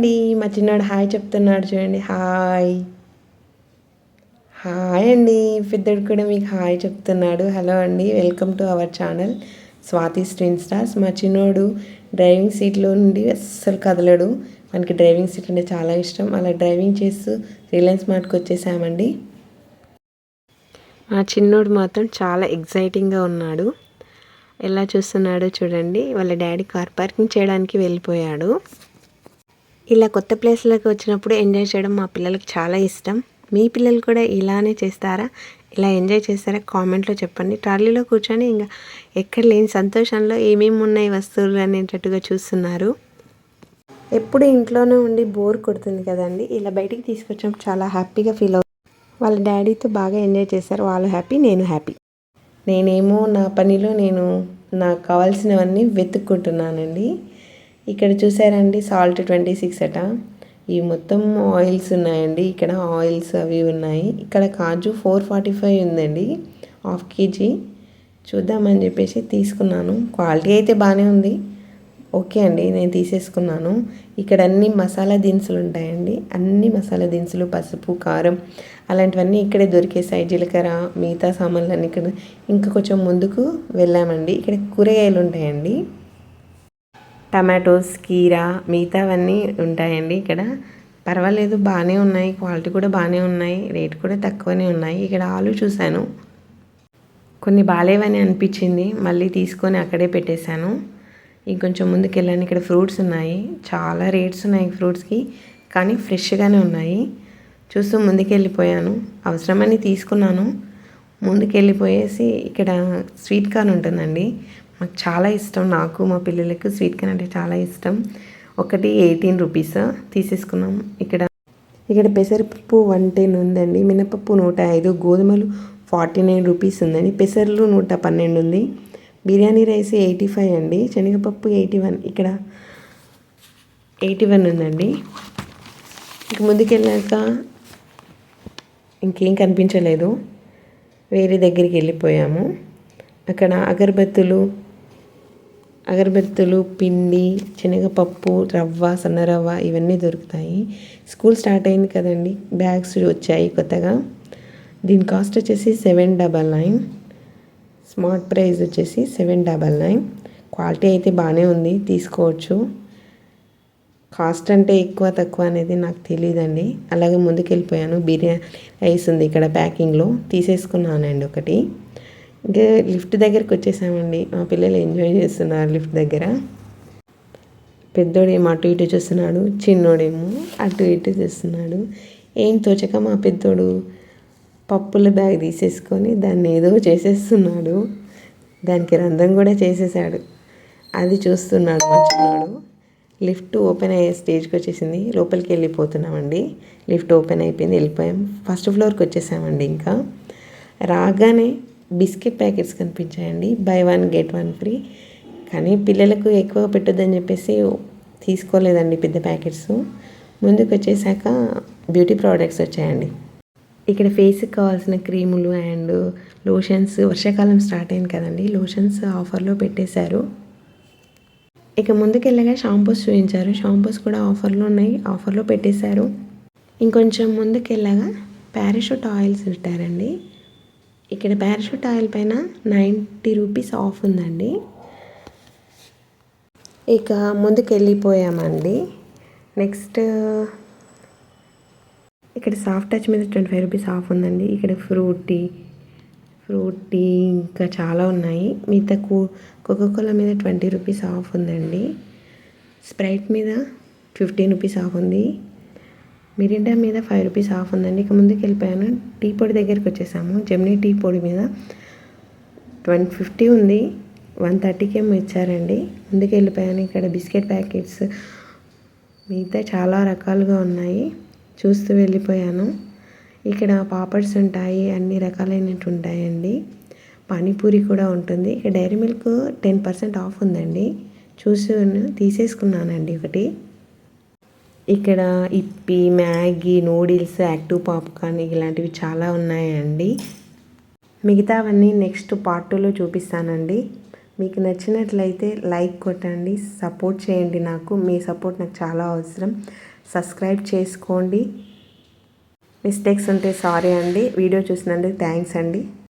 అండి మా చిన్నాడు హాయ్ చెప్తున్నాడు చూడండి. హాయ్. హాయ్ అండి. పెద్దడు కూడా మీకు హాయ్ చెప్తున్నాడు. హలో అండి. Welcome to our channel Swathi screen stars. మా చిన్నోడు డ్రైవింగ్ సీట్లో నుండి అస్సలు కదలడు. మనకి డ్రైవింగ్ సీట్ అంటే చాలా ఇష్టం. అలా డ్రైవింగ్ చేస్తూ రిలయన్స్ మార్ట్కి వచ్చేసామండి. మా చిన్నోడు మాత్రం చాలా ఎగ్జైటింగ్గా ఉన్నాడు. ఎలా చూస్తున్నాడో చూడండి. వాళ్ళ డాడీ కార్ పార్కింగ్ చేయడానికి వెళ్ళిపోయాడు. ఇలా కొత్త ప్లేస్లోకి వచ్చినప్పుడు ఎంజాయ్ చేయడం మా పిల్లలకు చాలా ఇష్టం. మీ పిల్లలు కూడా ఇలానే చేస్తారా? ఇలా ఎంజాయ్ చేస్తారా? కామెంట్లో చెప్పండి. ట్రాలీలో కూర్చొని ఇంకా ఎక్కడ లేని సంతోషంలో ఏమేమి ఉన్నాయి వస్తువులు అనేటట్టుగా చూస్తున్నారు. ఎప్పుడు ఇంట్లోనే ఉండి బోర్ కొడుతుంది కదండి. ఇలా బయటికి తీసుకొచ్చాం. చాలా హ్యాపీగా ఫీల్ అవుతుంది వాళ్ళ డాడీతో బాగా ఎంజాయ్ చేశారు. వాళ్ళు హ్యాపీ నేను హ్యాపీ. నేనేమో నా పనిలో నేను నాకు కావాల్సినవన్నీ వెతుక్కుంటున్నానండి. ఇక్కడ చూసారండి సాల్ట్ ట్వంటీ సిక్స్ అట. ఈ మొత్తం ఆయిల్స్ ఉన్నాయండి ఇక్కడ ఆయిల్స్ అవి ఉన్నాయి. ఇక్కడ కాజు ఫోర్ ఫార్టీ ఫైవ్ ఉందండి హాఫ్ కేజీ. చూద్దామని చెప్పేసి తీసుకున్నాను. క్వాలిటీ అయితే బాగానే ఉంది. ఓకే అండి నేను తీసేసుకున్నాను. ఇక్కడ అన్ని మసాలా దినుసులు ఉంటాయండి. అన్ని మసాలా దినుసులు పసుపు కారం అలాంటివన్నీ ఇక్కడే దొరికేసాయి జీలకర్ర మిగతా సామాన్లు అన్నీ ఇక్కడ. ఇంకా కొంచెం ముందుకు వెళ్ళామండి. ఇక్కడ కూరగాయలు ఉంటాయండి. టమాటోస్ కీరా మిగతావన్నీ ఉంటాయండి ఇక్కడ. పర్వాలేదు బాగానే ఉన్నాయి. క్వాలిటీ కూడా బాగానే ఉన్నాయి. రేట్ కూడా తక్కువనే ఉన్నాయి. ఇక్కడ ఆలు చూశాను. కొన్ని బాగాలేవని అనిపించింది. మళ్ళీ తీసుకొని అక్కడే పెట్టేశాను. ఇంకొంచెం ముందుకు వెళ్ళాను ఇక్కడ ఫ్రూట్స్ ఉన్నాయి. చాలా రేట్స్ ఉన్నాయి ఫ్రూట్స్కి. కానీ ఫ్రెష్గానే ఉన్నాయి. చూస్తూ ముందుకెళ్ళిపోయాను. అవసరమని తీసుకున్నాను. ముందుకెళ్ళిపోయేసి ఇక్కడ స్వీట్ కార్న్ ఉంటుందండి. మాకు చాలా ఇష్టం. నాకు మా పిల్లలకు స్వీట్ కార్న్ అంటే చాలా ఇష్టం. ఒకటి ఎయిటీన్ రూపీస్ తీసేసుకున్నాం. ఇక్కడ ఇక్కడ పెసరపప్పు వన్ టెన్ ఉందండి. మినపప్పు నూట ఐదు గోధుమలు ఫార్టీ నైన్ రూపీస్ ఉందండి. పెసర్లు నూట పన్నెండు ఉంది. బిర్యానీ రైస్ ఎయిటీ ఫైవ్ అండి. శనగపప్పు ఎయిటీ వన్ ఇక్కడ ఎయిటీ వన్ ఉందండి. ఇక ముందుకెళ్ళాక ఇంకేం కనిపించలేదు. వేరే దగ్గరికి వెళ్ళిపోయాము. అక్కడ అగరబత్తులు అగరబత్తులు పిండి శనగపప్పు రవ్వ సన్నరవ్వ ఇవన్నీ దొరుకుతాయి. స్కూల్ స్టార్ట్ అయింది కదండి బ్యాగ్స్ వచ్చాయి కొత్తగా. దీని కాస్ట్ వచ్చేసి seven double nine. Smart price వచ్చేసి సెవెన్ డబల్ నైన్. క్వాలిటీ అయితే బాగానే ఉంది తీసుకోవచ్చు. కాస్ట్ అంటే ఎక్కువ తక్కువ అనేది నాకు తెలియదండి అలాగే ముందుకు వెళ్ళిపోయాను బిర్యానీ రైస్ ఉంది ఇక్కడ ప్యాకింగ్లో. తీసేసుకున్నానండి ఒకటి. ఇంకా లిఫ్ట్ దగ్గరికి వచ్చేసామండి. మా పిల్లలు ఎంజాయ్ చేస్తున్నారు లిఫ్ట్ దగ్గర. పెద్దోడేమో అటు ఇటు చూస్తున్నాడు చిన్నోడేమో అటు ఇటు చూస్తున్నాడు. ఏం తోచక మా పెద్దోడు పప్పుల బ్యాగ్ తీసేసుకొని దాన్ని ఏదో చేసేస్తున్నాడు. దానికి రంధ్రం కూడా చేసేసాడు. అది చూస్తున్నాడు మా చిన్నోడు. లిఫ్ట్ ఓపెన్ అయ్యే స్టేజ్కి వచ్చేసింది. లోపలికి వెళ్ళిపోతున్నామండి. లిఫ్ట్ ఓపెన్ అయిపోయింది వెళ్ళిపోయాం. ఫస్ట్ ఫ్లోర్కి వచ్చేసామండి ఇంకా. రాగానే biscuit packets కనిపించాయండి. Buy one get one free. కానీ పిల్లలకు ఎక్కువ పెట్టొద్దని చెప్పేసి తీసుకోలేదండి పెద్ద ప్యాకెట్స్. ముందుకు వచ్చేసాక బ్యూటీ ప్రోడక్ట్స్ వచ్చాయండి. ఇక్కడ ఫేస్కి కావాల్సిన క్రీములు అండ్ లోషన్స్ వర్షాకాలం స్టార్ట్ అయింది కదండి. లోషన్స్ ఆఫర్లో పెట్టేశారు. ఇక ముందుకెళ్ళగా షాంపూస్ చూపించారు. షాంపూస్ కూడా ఆఫర్లో ఉన్నాయి. ఆఫర్లో పెట్టేశారు. ఇంకొంచెం ముందుకెళ్ళగా పారాషూట్ ఆయిల్స్ పెట్టారండి. ఇక్కడ పారాషూట్ ఆయిల్ పైన నైంటీ రూపీస్ ఆఫ్ ఉందండి. ఇక ముందుకు వెళ్ళిపోయామండి నెక్స్ట్ ఇక్కడ సాఫ్ట్ టచ్ మీద ట్వంటీ ఫైవ్ రూపీస్ ఆఫ్ ఉందండి. ఇక్కడ ఫ్రూటీ ఫ్రూటీ ఇంకా చాలా ఉన్నాయి. మిగతా కూ కోకోకోలా మీద ట్వంటీ రూపీస్ ఆఫ్ ఉందండి. స్ప్రైట్ మీద ఫిఫ్టీన్ రూపీస్ ఆఫ్ ఉంది. మిరిండా మీద ఫైవ్ రూపీస్ ఆఫ్ ఉందండి. ఇక ముందుకు వెళ్ళిపోయాను. టీ పొడి దగ్గరికి వచ్చేసాము. జెమినీ టీ పొడి మీద ట్వంటీ ఫిఫ్టీ ఉంది. వన్ థర్టీకేమో ఇచ్చారండి. ముందుకు వెళ్ళిపోయాను. ఇక్కడ బిస్కెట్ ప్యాకెట్స్ మిగతా చాలా రకాలుగా ఉన్నాయి. చూస్తూ వెళ్ళిపోయాను. ఇక్కడ పాపడ్స్ ఉంటాయి. అన్ని రకాలైనవి ఉంటాయండి. పానీపూరి కూడా ఉంటుంది. ఇక్కడ Dairy Milk ten percent off ఉందండి. చూసి తీసేసుకున్నానండి ఒకటి. ఇక్కడ Yippee Maggi noodles active popcorn ఇలాంటివి చాలా ఉన్నాయండి. మిగతావన్నీ నెక్స్ట్ పార్ట్ టూలో చూపిస్తానండి. మీకు నచ్చినట్లయితే లైక్ కొట్టండి సపోర్ట్ చేయండి నాకు. మీ సపోర్ట్ నాకు చాలా అవసరం. సబ్స్క్రైబ్ చేసుకోండి. మిస్టేక్స్ ఉంటే సారీ అండి. వీడియో చూసినందుకు థ్యాంక్స్ అండి.